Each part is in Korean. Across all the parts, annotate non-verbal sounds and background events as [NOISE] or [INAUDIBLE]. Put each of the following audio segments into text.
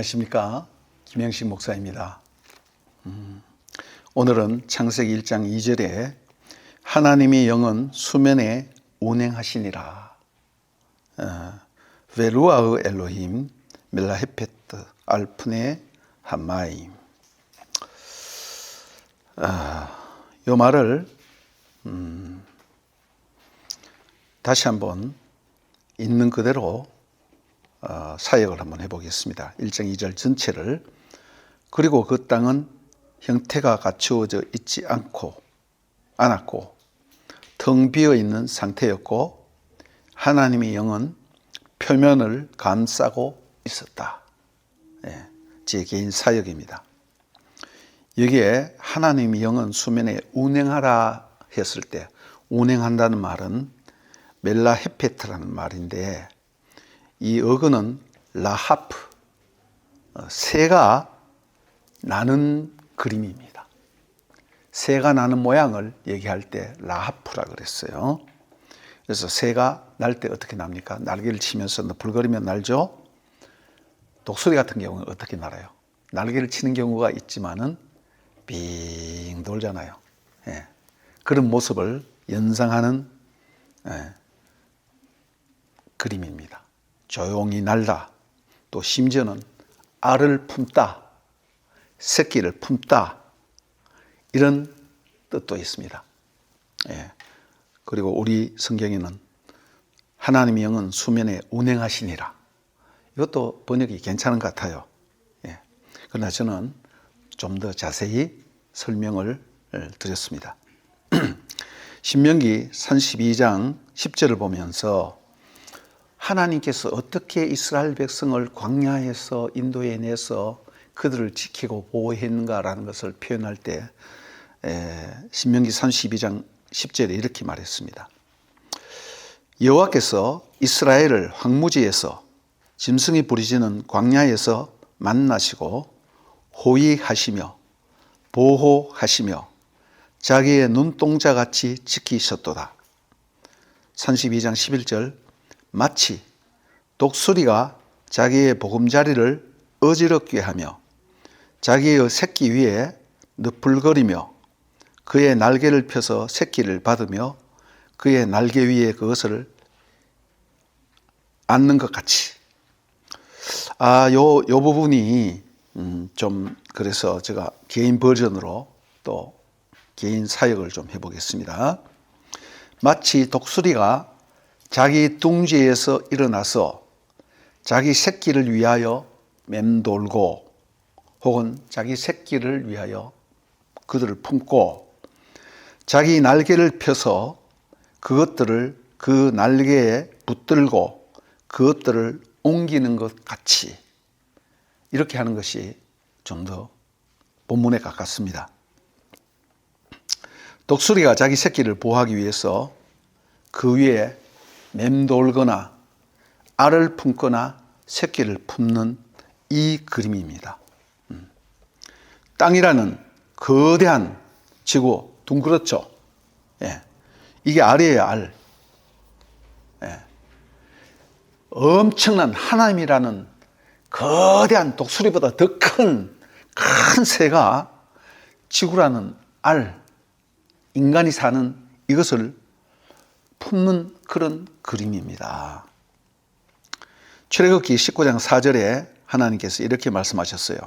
안녕하십니까. 김영식 목사입니다. 음, 오늘은 창세기 1장 2절에 하나님의 영은 수면에 운행하시니라. 어, 베루아의 엘로힘 멜라헤페트 알프네 하마임. 아, 요 말을 음, 다시 한번 있는 그대로 어, 사역을 한번 해보겠습니다. 1장 2절 전체를 그리고 그 땅은 형태가 갖추어져 있지 않고 않았고 텅 비어 있는 상태였고 하나님의 영은 표면을 감싸고 있었다. 예, 제 개인 사역입니다. 여기에 하나님의 영은 수면에 운행하라 했을 때 운행한다는 말은 멜라 헤페트라는 말인데 이 어근은 라하프, 어, 새가 나는 그림입니다. 새가 나는 모양을 얘기할 때 라하프라 그랬어요. 그래서 새가 날 때 어떻게 납니까? 날개를 치면서 너불거리면 날죠? 독수리 같은 경우는 어떻게 날아요? 날개를 치는 경우가 있지만은 빙 돌잖아요. 예. 그런 모습을 연상하는 예. 그림입니다. 조용히 날다. 또 심지어는 알을 품다. 새끼를 품다. 이런 뜻도 있습니다. 예. 그리고 우리 성경에는 하나님의 영은 수면에 운행하시니라. 이것도 번역이 괜찮은 것 같아요. 예. 그러나 저는 좀 더 자세히 설명을 드렸습니다. [CLEARS THROAT] 신명기 32장 10절을 보면서 하나님께서 어떻게 이스라엘 백성을 광야에서 인도해 내서 그들을 지키고 보호했는가라는 것을 표현할 때 신명기 32장 10절에 이렇게 말했습니다. 여호와께서 이스라엘을 황무지에서 짐승이 부리지는 광야에서 만나시고 호위하시며 보호하시며 자기의 눈동자 같이 지키셨도다. 32장 11절 마치 독수리가 자기의 보금자리를 어지럽게 하며 자기의 새끼 위에 너풀거리며 그의 날개를 펴서 새끼를 받으며 그의 날개 위에 그것을 앉는 것 같이. 아, 요, 요 부분이, 음, 좀, 그래서 제가 개인 버전으로 또 개인 사역을 좀 해보겠습니다. 마치 독수리가 자기 둥지에서 일어나서 자기 새끼를 위하여 맴돌고 혹은 자기 새끼를 위하여 그들을 품고 자기 날개를 펴서 그것들을 그 날개에 붙들고 그것들을 옮기는 것 같이 이렇게 하는 것이 좀 더 본문에 가깝습니다. 독수리가 자기 새끼를 보호하기 위해서 그 위에 맴돌거나 알을 품거나 새끼를 품는 이 그림입니다. 음. 땅이라는 거대한 지구 둥그렇죠. 예. 이게 알이에요, 알. 예. 엄청난 하나님이라는 거대한 독수리보다 더 큰, 큰 새가 지구라는 알, 인간이 사는 이것을 품는 그런 그림입니다. 출애굽기 19장 4절에 하나님께서 이렇게 말씀하셨어요.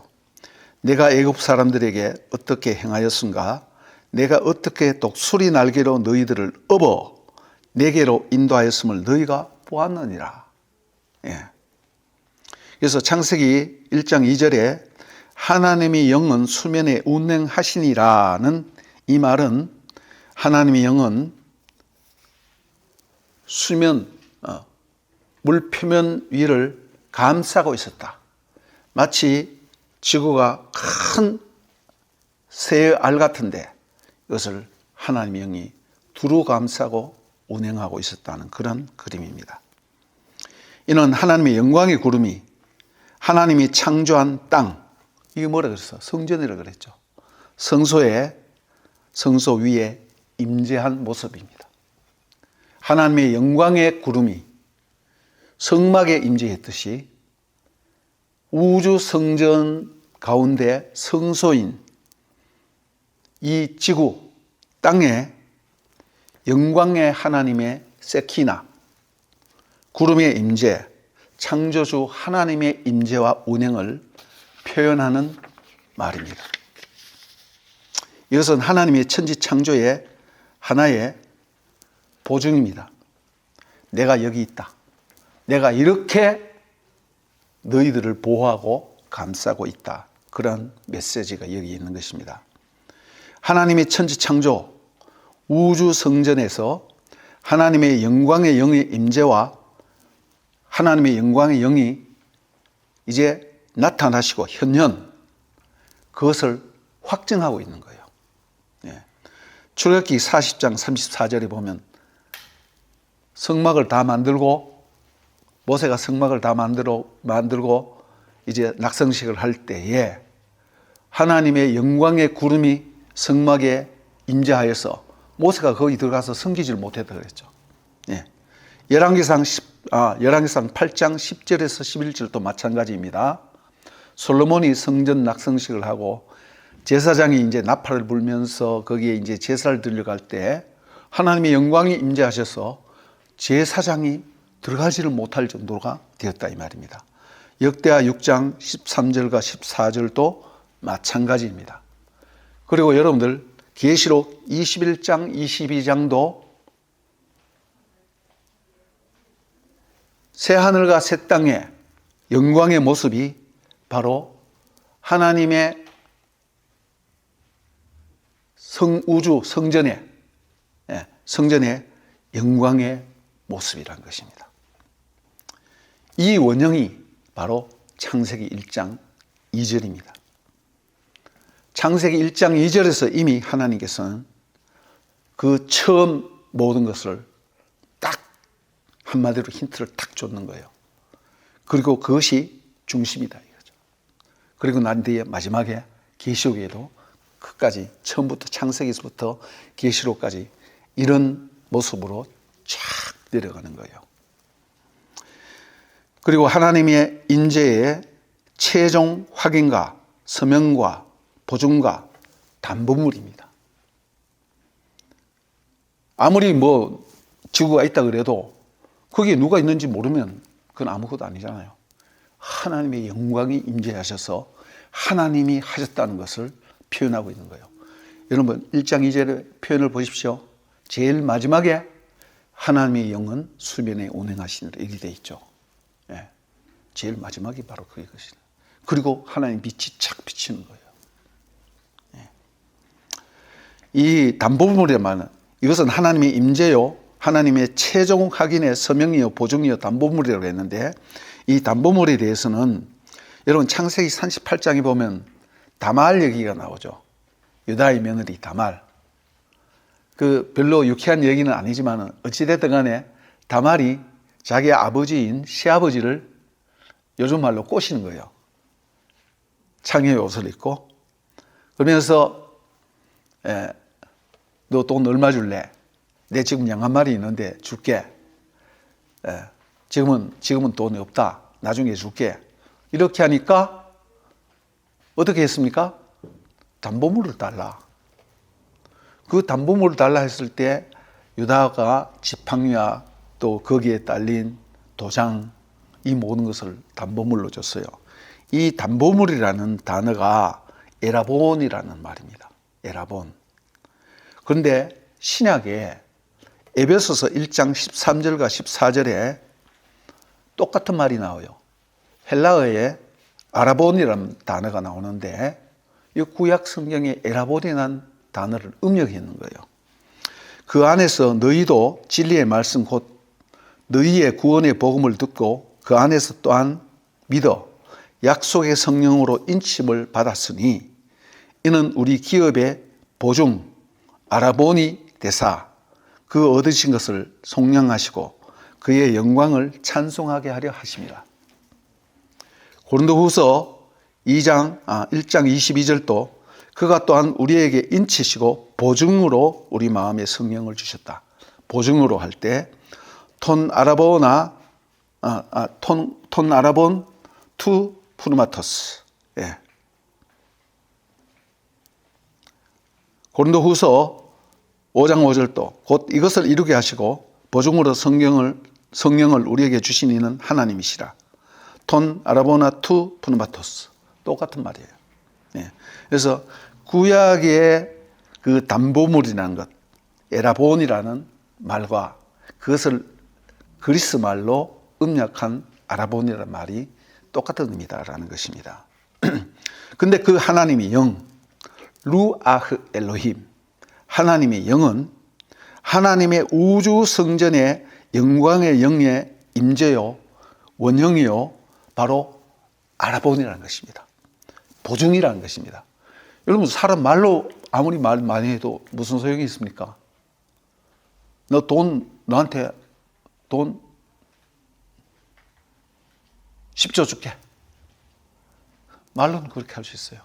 내가 애굽 사람들에게 어떻게 행하였은가? 내가 어떻게 독수리 날개로 너희들을 업어 내게로 인도하였음을 너희가 보았느니라. 예. 그래서 창세기 1장 2절에 하나님의 영은 수면에 운행하시니라는 이 말은 하나님의 영은 수면, 어, 물 표면 위를 감싸고 있었다. 마치 지구가 큰 새의 알 같은데 이것을 하나님의 영이 두루 감싸고 운행하고 있었다는 그런 그림입니다. 이는 하나님의 영광의 구름이 하나님이 창조한 땅, 이게 뭐라 그랬어? 성전이라 그랬죠. 성소에, 성소 위에 임재한 모습입니다. 하나님의 영광의 구름이 성막에 임재했듯이 우주 성전 가운데 성소인 이 지구 땅에 영광의 하나님의 세키나 구름의 임재 창조주 하나님의 임재와 운행을 표현하는 말입니다. 이것은 하나님의 천지 창조의 하나의 보증입니다. 내가 여기 있다. 내가 이렇게 너희들을 보호하고 감싸고 있다. 그런 메시지가 여기 있는 것입니다. 하나님의 천지 창조 우주 성전에서 하나님의 영광의 영의 임재와 하나님의 영광의 영이 이제 나타나시고 현현 그것을 확증하고 있는 거예요. 예. 출애굽기 40장 34절에 보면 성막을 다 만들고 모세가 성막을 다 만들어 만들고 이제 낙성식을 할 때에 하나님의 영광의 구름이 성막에 임재하여서 모세가 거기 들어가서 섬기지를 못했다 그랬죠. 예. 열왕기상 10, 아, 열왕기상 8장 10절에서 11절도 마찬가지입니다. 솔로몬이 성전 낙성식을 하고 제사장이 이제 나팔을 불면서 거기에 이제 제사를 드려갈 때 하나님의 영광이 임재하셔서 제사장이 들어가지를 못할 정도가 되었다 이 말입니다. 역대하 6장 13절과 14절도 마찬가지입니다. 그리고 여러분들 계시록 21장 22장도 새 하늘과 새 땅의 영광의 모습이 바로 하나님의 성 우주 성전의 예, 성전의 영광의 모습이란 것입니다. 이 원형이 바로 창세기 1장 2절입니다. 창세기 1장 2절에서 이미 하나님께서는 그 처음 모든 것을 딱 한마디로 힌트를 딱 줬는 거예요. 그리고 그것이 중심이다 이거죠. 그리고 난 뒤에 마지막에 계시록에도 끝까지 처음부터 창세기에서부터 계시록까지 이런 모습으로 쫙 내려가는 거예요. 그리고 하나님의 인재의 최종 확인과 서명과 보증과 담보물입니다. 아무리 뭐 지구가 있다 그래도 거기에 누가 있는지 모르면 그건 아무것도 아니잖아요. 하나님의 영광이 임재하셔서 하나님이 하셨다는 것을 표현하고 있는 거예요. 여러분 1장 2절의 표현을 보십시오. 제일 마지막에 하나님의 영은 수면에 운행하시니라 이렇게 돼 있죠. 예. 제일 마지막이 바로 그것이다. 그리고 하나님 빛이 착 비치는 거예요. 예. 이 담보물에만 이것은 하나님의 임재요, 하나님의 최종 확인의 서명이요, 보증이요, 담보물이라고 했는데 이 담보물에 대해서는 여러분 창세기 38장에 보면 다말 얘기가 나오죠. 유다의 며느리 다말. 그 별로 유쾌한 얘기는 아니지만 어찌됐든 간에 다말이 자기 아버지인 시아버지를 요즘 말로 꼬시는 거예요. 창의 옷을 입고 그러면서 너돈 얼마 줄래? 내 지금 양 한 마리 있는데 줄게. 에, 지금은 지금은 돈이 없다. 나중에 줄게. 이렇게 하니까 어떻게 했습니까? 담보물을 달라. 그 담보물을 달라 했을 때 유다가 지팡이와 또 거기에 딸린 도장 이 모든 것을 담보물로 줬어요. 이 담보물이라는 단어가 에라본이라는 말입니다. 에라본. 그런데 신약에 에베소서 1장 13절과 14절에 똑같은 말이 나와요. 헬라어에 아라본이라는 단어가 나오는데 이 구약 성경에 에라본이라는 단어를 음역했는 거예요. 그 안에서 너희도 진리의 말씀 곧 너희의 구원의 복음을 듣고 그 안에서 또한 믿어 약속의 성령으로 인침을 받았으니 이는 우리 기업의 보증 아라보니 대사 그 얻으신 것을 속량하시고 그의 영광을 찬송하게 하려 하십니다. 고린도후서 2장 아 1장 22절도 그가 또한 우리에게 인치시고 보증으로 우리 마음에 성령을 주셨다. 보증으로 할 때 톤 아라보나 아, 아, 톤, 톤 아라본 투 푸르마토스. 예. 고린도 후서 5장 5절도 곧 이것을 이루게 하시고 보증으로 성경을 성령을 우리에게 주신 이는 하나님이시라. 톤 아라보나 투 푸르마토스. 똑같은 말이에요. 예. 그래서 구약의 그 담보물이라는 것, 에라본이라는 말과 그것을 그리스 말로 음력한 아라본이라는 말이 똑같은 의미다라는 것입니다. [CLEARS THROAT] 근데 그 하나님이 영, 루아흐 엘로힘, 하나님의 영은 하나님의 우주 성전의 영광의 영의 임재요, 원형이요, 바로 아라본이라는 것입니다. 보증이라는 것입니다. 여러분 사람 말로 아무리 말 많이 해도 무슨 소용이 있습니까? 너 돈 너한테 돈 10조 줄게. 말로는 그렇게 할 수 있어요.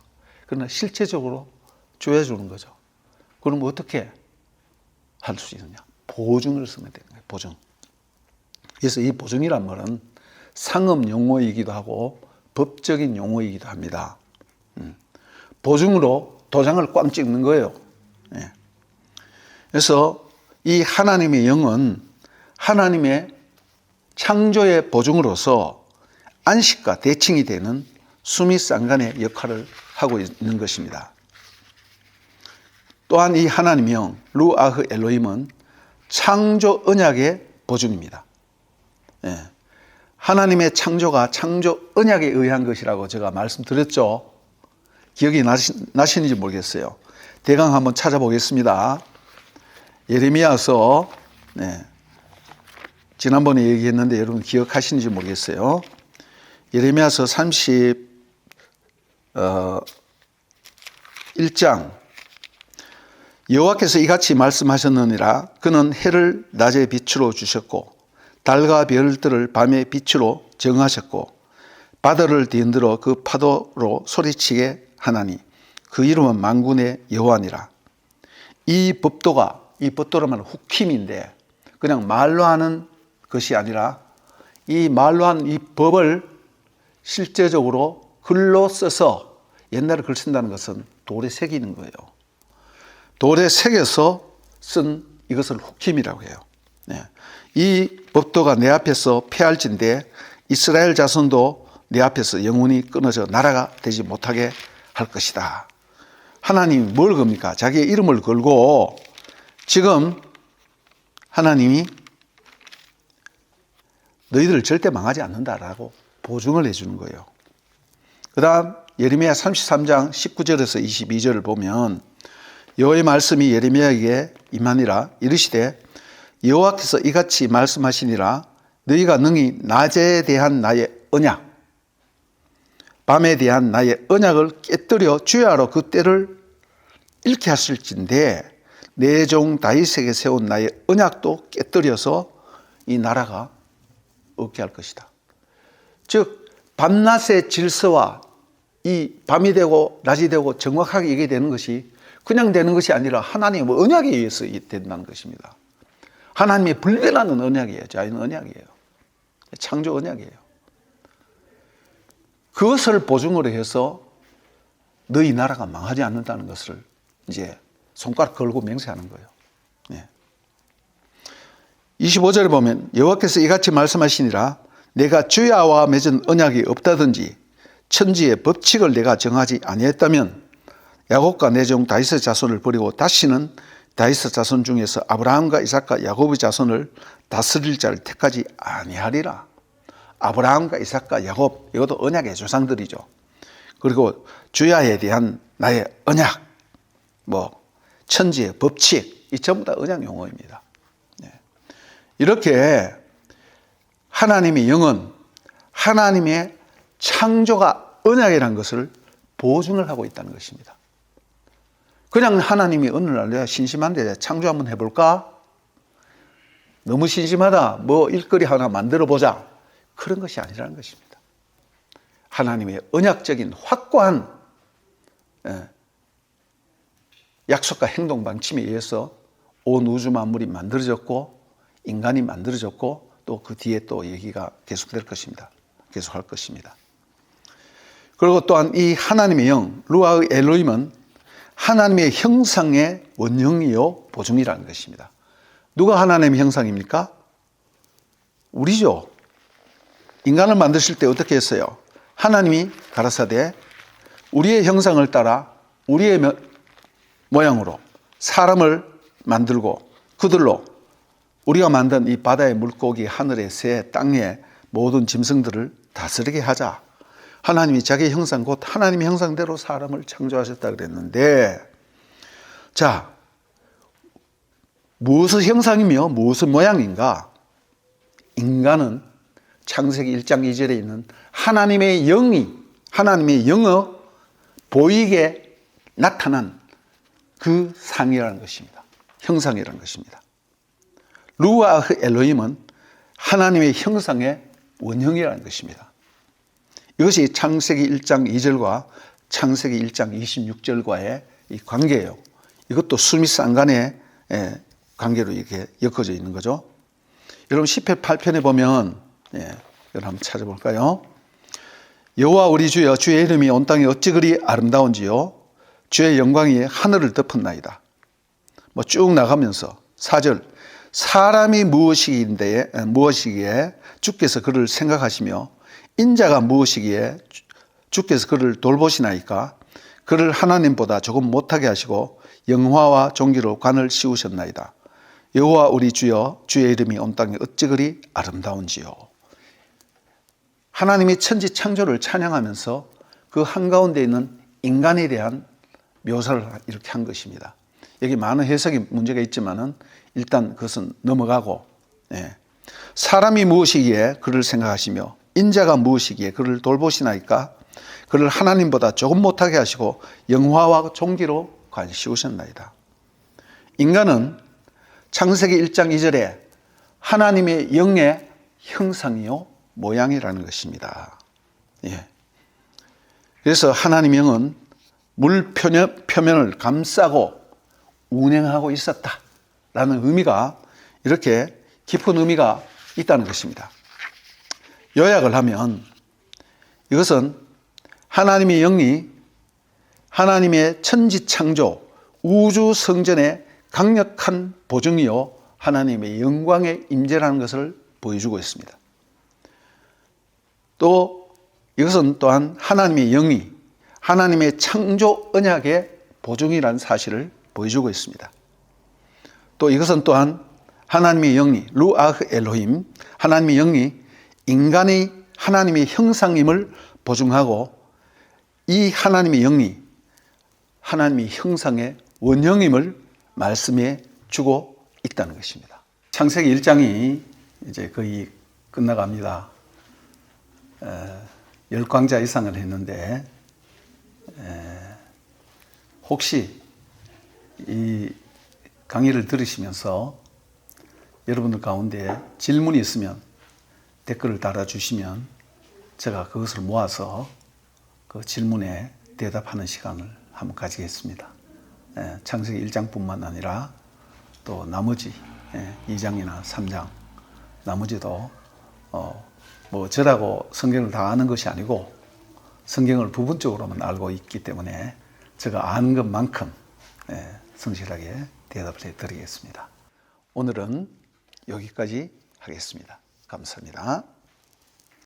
그러나 실제적으로 줘야 주는 거죠. 그럼 어떻게 할 수 있느냐? 보증을 쓰면 되는 거예요. 보증. 그래서 이 보증이란 말은 상업 용어이기도 하고 법적인 용어이기도 합니다. 음. 보증으로 도장을 꽝 찍는 거예요. 예. 그래서 이 하나님의 영은 하나님의 창조의 보증으로서 안식과 대칭이 되는 수미 쌍간의 역할을 하고 있는 것입니다. 또한 이 하나님의 영, 루아흐 엘로힘은 창조 언약의 보증입니다. 예. 하나님의 창조가 창조 언약에 의한 것이라고 제가 말씀드렸죠. 기억이 나시, 나시는지 모르겠어요. 대강 한번 찾아보겠습니다. 예레미야서 네. 지난번에 얘기했는데 여러분 기억하시는지 모르겠어요. 예레미야서 30 어, 1장 여호와께서 이같이 말씀하셨느니라 그는 해를 낮에 빛으로 주셨고 달과 별들을 밤에 빛으로 정하셨고 바다를 뒤흔들어 그 파도로 소리치게 하나니 그 이름은 만군의 여호와니라 이 법도가 이 법도라면 후킴인데 그냥 말로 하는 것이 아니라 이 말로 한 이 법을 실제적으로 글로 써서 옛날에 글 쓴다는 것은 돌에 새기는 거예요. 돌에 새겨서 쓴 이것을 후킴이라고 해요. 네. 이 법도가 내 앞에서 폐할진데 이스라엘 자손도 내 앞에서 영원히 끊어져 나라가 되지 못하게 할 것이다. 하나님이 뭘 겁니까? 자기의 이름을 걸고 지금 하나님이 너희들을 절대 망하지 않는다라고 보증을 해주는 거예요. 그 다음 예레미야 33장 19절에서 22절을 보면 여호와의 말씀이 예레미야에게 임하니라 이르시되 여호와께서 이같이 말씀하시니라 너희가 능히 낮에 대한 나의 언약 밤에 대한 나의 언약을 깨뜨려 주야로 그 때를 잃게 하실진데 내 종 다윗에게 세운 나의 언약도 깨뜨려서 이 나라가 없게 할 것이다. 즉 밤낮의 질서와 이 밤이 되고 낮이 되고 정확하게 이게 되는 것이 그냥 되는 것이 아니라 하나님의 언약에 의해서 된다는 것입니다. 하나님의 불변하는 언약이에요. 자연 언약이에요. 창조 언약이에요. 그것을 보증으로 해서 너희 나라가 망하지 않는다는 것을 이제 손가락 걸고 맹세하는 거예요. 네. 25절에 보면 여호와께서 이같이 말씀하시니라 내가 주야와 맺은 언약이 없다든지 천지의 법칙을 내가 정하지 아니했다면 야곱과 내 종 다윗의 자손을 버리고 다시는 다윗의 자손 중에서 아브라함과 이삭과 야곱의 자손을 다스릴 자를 택하지 아니하리라. 아브라함과 이삭과 야곱 이것도 언약의 조상들이죠. 그리고 주야에 대한 나의 언약, 뭐 천지의 법칙 이 전부 다 언약 용어입니다. 네. 이렇게 하나님의 영은 하나님의 창조가 언약이라는 것을 보증을 하고 있다는 것입니다. 그냥 하나님이 어느 날 내가 심심한데 창조 한번 해볼까? 너무 심심하다. 뭐 일거리 하나 만들어 보자. 그런 것이 아니라는 것입니다. 하나님의 언약적인 확고한 예, 약속과 행동 방침에 의해서 온 우주 만물이 만들어졌고 인간이 만들어졌고 또 그 뒤에 또 얘기가 계속될 것입니다. 계속할 것입니다. 그리고 또한 이 하나님의 영, 루아의 엘로임은 하나님의 형상의 원형이요 보증이라는 것입니다. 누가 하나님의 형상입니까? 우리죠. 인간을 만드실 때 어떻게 했어요? 하나님이 가라사대 우리의 형상을 따라 우리의 며- 모양으로 사람을 만들고 그들로 우리가 만든 이 바다의 물고기, 하늘의 새, 땅의 모든 짐승들을 다스리게 하자. 하나님이 자기 형상 곧 하나님의 형상대로 사람을 창조하셨다 그랬는데 자 무엇의 형상이며 무엇의 모양인가? 인간은 창세기 1장 2절에 있는 하나님의 영이 하나님의 영어 보이게 나타난 그 상이라는 것입니다. 형상이라는 것입니다. 루아흐 엘로힘은 하나님의 형상의 원형이라는 것입니다. 이것이 창세기 1장 2절과 창세기 1장 26절과의 이 관계예요. 이것도 수미 쌍간의 예, 관계로 이렇게 엮어져 있는 거죠. 여러분 10편 8편에 보면 예, 여러분 한번 찾아볼까요? 여호와 우리 주여 주의 이름이 온 땅에 어찌 그리 아름다운지요 주의 영광이 하늘을 덮었나이다. 뭐 쭉 나가면서 4절 사람이 무엇이기에 무엇이기에 주께서 그를 생각하시며 인자가 무엇이기에 주- 주께서 그를 돌보시나이까 그를 하나님보다 조금 못하게 하시고 영화와 종기로 관을 씌우셨나이다. 여호와 우리 주여 주의 이름이 온 땅에 어찌 그리 아름다운지요. 하나님이 천지 창조를 찬양하면서 그 한가운데 있는 인간에 대한 묘사를 이렇게 한 것입니다. 여기 많은 해석이 문제가 있지만은 일단 그것은 넘어가고 예. 사람이 무엇이기에 그를 생각하시며 인자가 무엇이기에 그를 돌보시나이까 그를 하나님보다 조금 못하게 하시고 영화와 종기로 관시우셨나이다. 인간은 창세기 1장 2절에 하나님의 영의 형상이요 모양이라는 것입니다. 예. 그래서 하나님 영은 물 표면, 표면을 감싸고 운행하고 있었다 라는 의미가 이렇게 깊은 의미가 있다는 것입니다. 요약을 하면 이것은 하나님의 영이 하나님의 천지 창조 우주 성전의 강력한 보증이요 하나님의 영광의 임재라는 것을 보여주고 있습니다. 또 이것은 또한 하나님의 영이 하나님의 창조 언약의 보증이라는 사실을 보여주고 있습니다. 또 이것은 또한 하나님의 영이 루아흐 엘로힘 하나님의 영이 인간의 하나님의 형상임을 보증하고 이 하나님의 영이 하나님의 형상의 원형임을 말씀해 주고 있다는 것입니다. 창세기 1장이 이제 거의 끝나갑니다. 열 강좌 이상을 했는데 에, 혹시 이 강의를 들으시면서 여러분들 가운데 질문이 있으면 댓글을 달아주시면 제가 그것을 모아서 그 질문에 대답하는 시간을 한번 가지겠습니다. 예, 창세기 1장뿐만 아니라 또 나머지 예, 2장이나 3장 나머지도 어, 뭐 저라고 성경을 다 아는 것이 아니고 성경을 부분적으로만 알고 있기 때문에 제가 아는 것만큼 예, 성실하게 대답을 해드리겠습니다. 오늘은 여기까지 하겠습니다. 감사합니다.